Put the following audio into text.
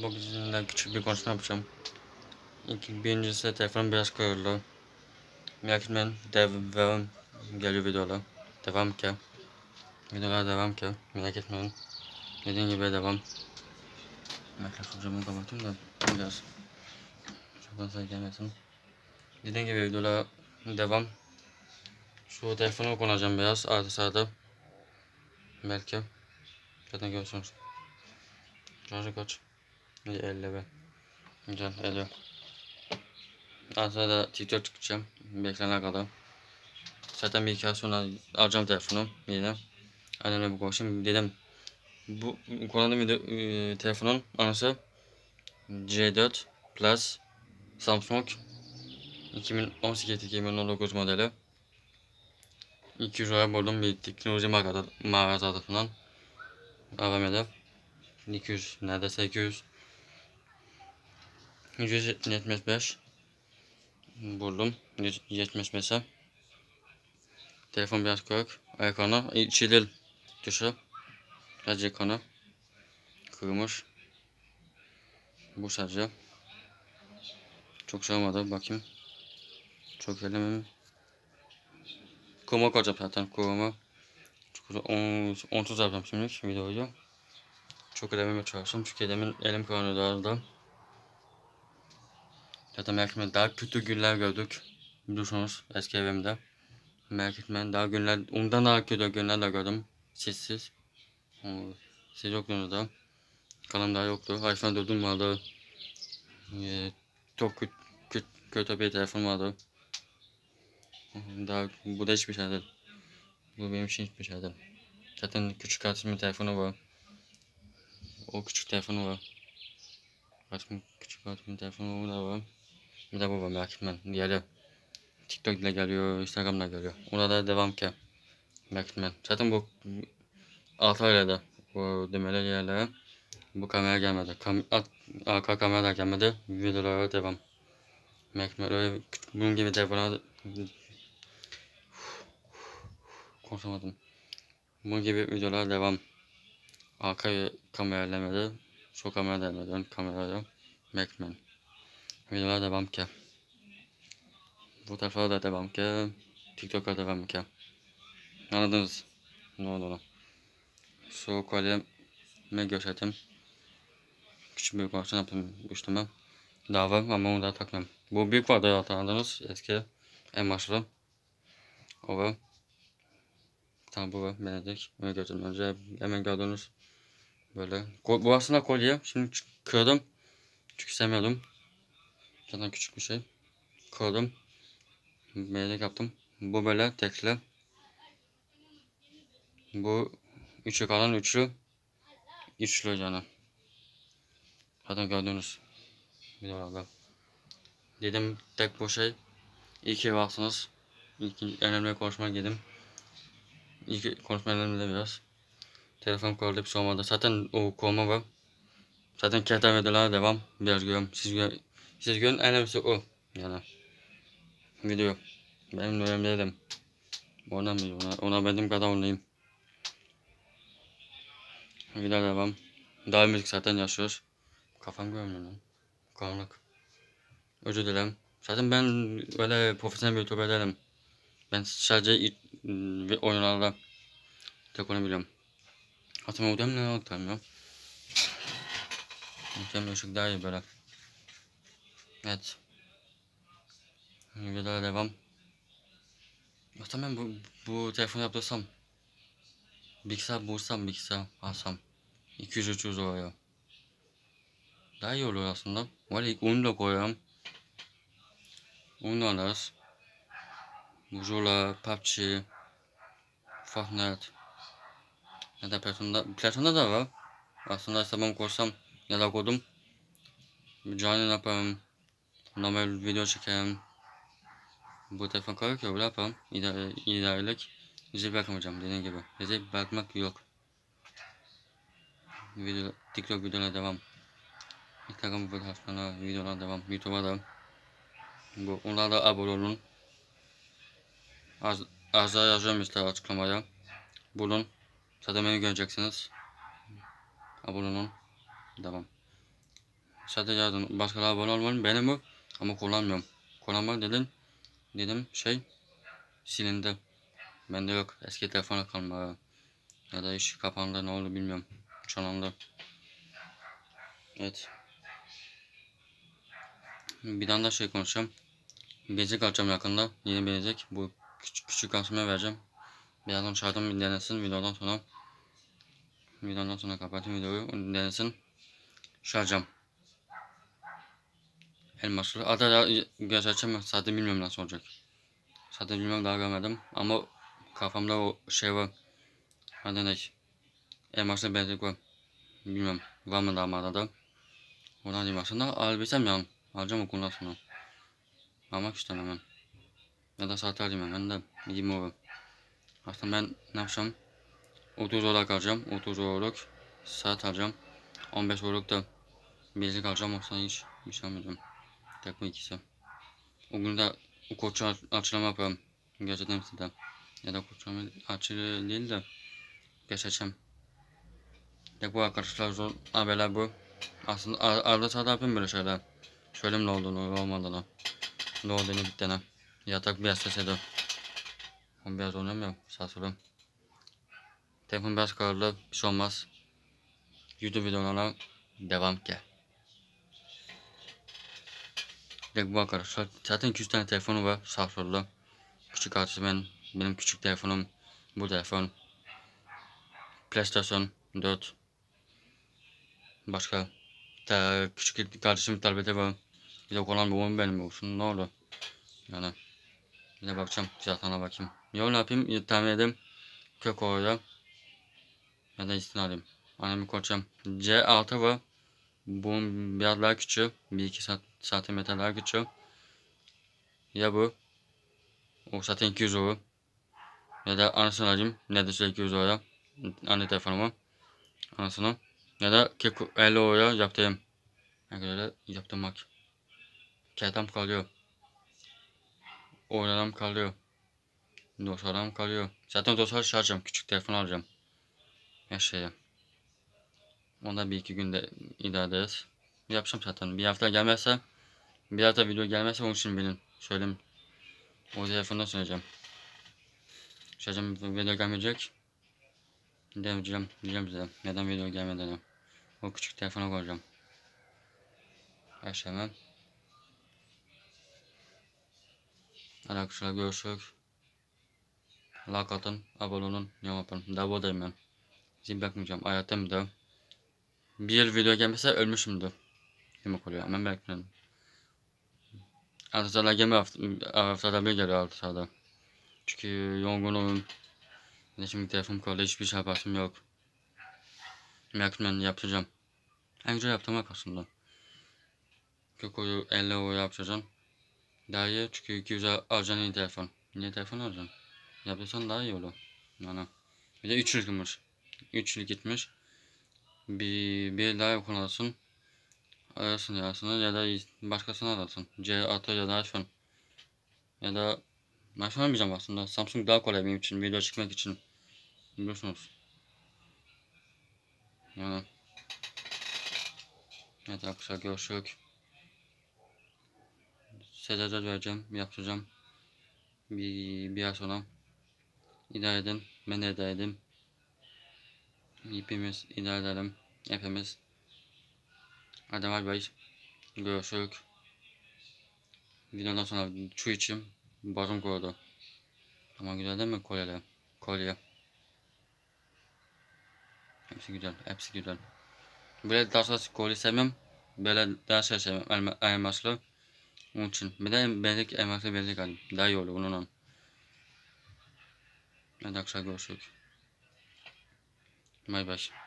Bu bizimle küçük bir konuşma yapacağım. İlk birincisi telefon biraz kırıldı. Merak etmeyin devam geliyor videolar. Devam ki. Videolar devam ki. Merak etmeyin. Dediğim gibi devam. Mikrofon camını kapatayım da biraz. Çok fazla gelmesin. Dediğim gibi videolar devam. Şu telefonu konacağım biraz arada sırada. Belki. Zaten görürsünüz. Şarjı kaç? 50 be. Güzel ediyor. Arada da TikTok çıkacağım. Beklenen kadar. Zaten bir iki ay sonra alacağım telefonu yine. Annemle bu konuşayım. Dedim bu kullandığım video, e, telefonun anası C4 Plus Samsung 2018-2019 modeli 200 liraya buldum bir teknoloji mağazası mağazasından AVM'de 200 neredeyse 200 175 buldum. 175'e telefon biraz kırık ekranı içi değil dışı sadece ekranı kırılmış bu sadece. Çok şey olmadı. Bakayım. Çok elemem kurma koyacağım zaten kurma çok on, onsuz yapacağım şimdi videoyu. Çok elememe çalıştım çünkü elimin elim kırılıyordu arada Zaten merak etmeyin daha kötü günler gördük. Biliyorsunuz eski evimde. Merak etmeyin daha günler, ondan daha kötü günler de gördüm. Sessiz. Siz yoktunuz da. Kanım daha yoktu. iPhone 4'üm vardı. Ee, çok kötü, kötü, kötü bir telefon vardı. Daha bu da hiçbir şey değil. Bu benim için hiçbir şey değil. Zaten küçük kardeşimin telefonu var. O küçük telefonu var. Kardeşimin küçük kardeşimin telefonu da var. Bir de var merak etmeyin. Diğeri TikTok ile geliyor, Instagram'la geliyor. Ona da devam ki. Etmeyin. Zaten bu 6 ayda bu demeli yerlere bu kamera gelmedi. Kam at, arka kamera da gelmedi. Videolara devam. Etmeyin. Öyle bunun gibi telefona konuşamadım. Bunun gibi videolar devam. Arka kamera gelmedi. Şu kamera gelmedi. Ön kamera da. Merak etmeyin. Videolar devam ki. Tarafa da devam ki. TikTok'a devam ki. Anladınız. Ne oldu ona? Şu kolyemi gösterdim. Küçük bir koleksiyon yaptım üstüme. Daha var ama onu da takmıyorum. Bu büyük vardı hatırladınız. Eski en başlı. O var. Tamam bu var. Benedik. Onu götürdüm. Önce hemen gördünüz. Böyle. Bu aslında kolye. Şimdi kırdım. Çünkü sevmiyordum. Zaten küçük bir şey. Kırdım. Melek yaptım. Bu böyle tekli. Bu üçü kalan üçlü. Üçlü canı. Zaten gördünüz. Videolarda. Dedim tek bu şey. İyi ki varsınız. İlk önemli konuşmaya girdim. İlk konuşma önemli biraz. Telefon kırıldı bir şey. Zaten o koma var. Zaten videolara devam. Biraz görüyorum. Siz gör siz görün en önemlisi o. Yani. Video. Benim önemli değilim. Oradan bir ona, ona benim kadar oynayayım. Video devam. Daha müzik zaten yaşıyoruz. Kafam görmüyor lan. Karanlık. Özür dilerim. Zaten ben öyle profesyonel bir youtuber değilim. Ben sadece oyunlarda tek onu biliyorum. Hatta modem ne aktarmıyor. Modem ışık daha iyi böyle. Evet. Videolara devam. Ben bu, bu telefonu yaptırsam bilgisayar bulsam bilgisayar alsam 200-300 oraya. Daha iyi olur aslında. Var ilk onu da koyarım. Onu da alırız. Vujula, PUBG, Fortnite. Ya da Platon'da, Platon'da da var. Aslında hesabımı koysam ya da koydum. Canlı yaparım. Normal video çekerim. Bu telefon kalır öyle yaparım. İdare, idarelik. Bizi bırakmayacağım dediğim gibi. Bizi bırakmak yok. Video, TikTok videolara devam. Instagram fotoğraflarına, videolara devam. YouTube'a da. Bu, onlara da abone olun. Az, az daha yazıyorum işte açıklamaya. Bulun. Zaten beni göreceksiniz. Abone olun. Devam. Sadece yazdım. Başkaları abone olmalı. Benim bu. Ama kullanmıyorum. Kullanmak dedim. Dedim şey silindi. Bende yok. Eski telefona kalma. Ya da iş kapandı ne oldu bilmiyorum. Çalandı. Evet. Bir tane daha şey konuşacağım. Bilezik alacağım yakında. Yeni bilezik. Bu küçük küçük asmaya vereceğim. Birazdan şartım bir denesin. Videodan sonra videodan sonra kapatayım videoyu. Denesin. Şarjım. Elmaslı. Adı da gerçekten zaten bilmiyorum nasıl olacak. Zaten bilmiyorum daha görmedim. Ama kafamda o şey var. Adı ne? Elmaslı bilezik var. Bilmiyorum. Var mı daha mağazada? Oradan aslında. Alabilsem yani. Alacağım okuldan sonra. Almak istemem hemen. Ya da saat alayım hemen de 20 euro. Aslında ben ne yapacağım? 30 olarak alacağım. 30 euroluk saat alacağım. 15 euroluk da bilezik alacağım. Aslında hiç bir şey almayacağım. Tek bu ikisi. O gün de o koçu aç- açılımı yapıyorum. Gerçekten size. Ya da koçu açılı değil de geçeceğim. Tek bu arkadaşlar zor haberler bu. Aslında ar- arada sırada yapayım böyle şeyler. Söyleyeyim ne olduğunu olmadığını. Ne olduğunu bittiğini. Yatak biraz ses ediyor. O biraz oynamıyor. Solum. Telefon biraz kararlı. Bir şey olmaz. YouTube videolarına devam ki. Direkt bu arkadaşlar. Zaten 200 tane telefonu var. Sağ. Küçük artı ben. Benim küçük telefonum. Bu telefon. PlayStation 4. Başka. Ta, küçük kardeşim tableti var. Bir de olan babam benim olsun. Ne oldu? Yani. Bir de bakacağım. Fiyatına bakayım. Ya ne yapayım? Ya, tahmin edeyim. Kök oraya. Ya da istin alayım. Annemi koçam. C6 var. Bunun biraz daha küçüğü. 1-2 saat, santimetre daha küçüğü. Ya bu. O zaten 200 euro. Ya da anasını alayım. Neredeyse 200 euro. Anne telefonumu. Anasını. Ya da kek 50 euro yaptığım. Ne kadar yaptım bak. Kağıtam kalıyor. Oynanam kalıyor. Dosyalarım kalıyor. Zaten dosyaları şarjım. Küçük telefon alacağım. Her şeye. Onda bir iki günde idare ederiz. Yapacağım zaten. Bir hafta gelmezse bir hafta video gelmezse onun için benim söyleyeyim. O telefonda söyleyeceğim. Söyleyeceğim video gelmeyecek. Demeyeceğim. Diyeceğim size. Neden video gelmediğini. O küçük telefona koyacağım. Hadi arkadaşlar görüşürüz. Like atın, abone olun, yorum yapın. Daha buradayım ben. Sizi bakmayacağım. Hayatım da. Bir video gelmese ölmüşümdü. Yemek oluyor. Hemen bekleyin. Gelme hafta, haftada bir geliyor saatler. Çünkü yorgunum. De şimdi telefon kaldı. Hiçbir şey yapasım yok. Bekleyin yapacağım. En güzel yaptığım aslında. Kökoyu 50 euro yapacağım. Daha iyi çünkü 200 alacaksın yeni telefon. Yeni telefon alacaksın. Yapıyorsan daha iyi olur. Yani. Bir de 3 yıl gitmiş. 3 yıl gitmiş. Bir, bir daha kullanırsın. Arasın yarısını ya da başkasını alırsın. C atı ya da iPhone. Ya da iPhone almayacağım aslında. Samsung daha kolay benim için. Video çekmek için. Biliyorsunuz. Yani. Evet arkadaşlar görüşürüz. Size vereceğim. Yapacağım. Bir, bir ay sonra. İdare edin. Ben de idare edeyim. Hepimiz idare edelim. Hepimiz. Hadi bay bay. Görüşürüz. Videodan sonra şu içim boğazım kurudu. Ama güzel değil mi kolyeler? Kolye. Hepsi güzel. Hepsi güzel. Böyle daha sonra kolye sevmem. Böyle daha şey sevmem. Elma, elmaslı. Onun için. Bir de bezik elmaslı bezik alayım. Daha iyi olur onunla. Hadi akşam görüşürüz. Bay bay.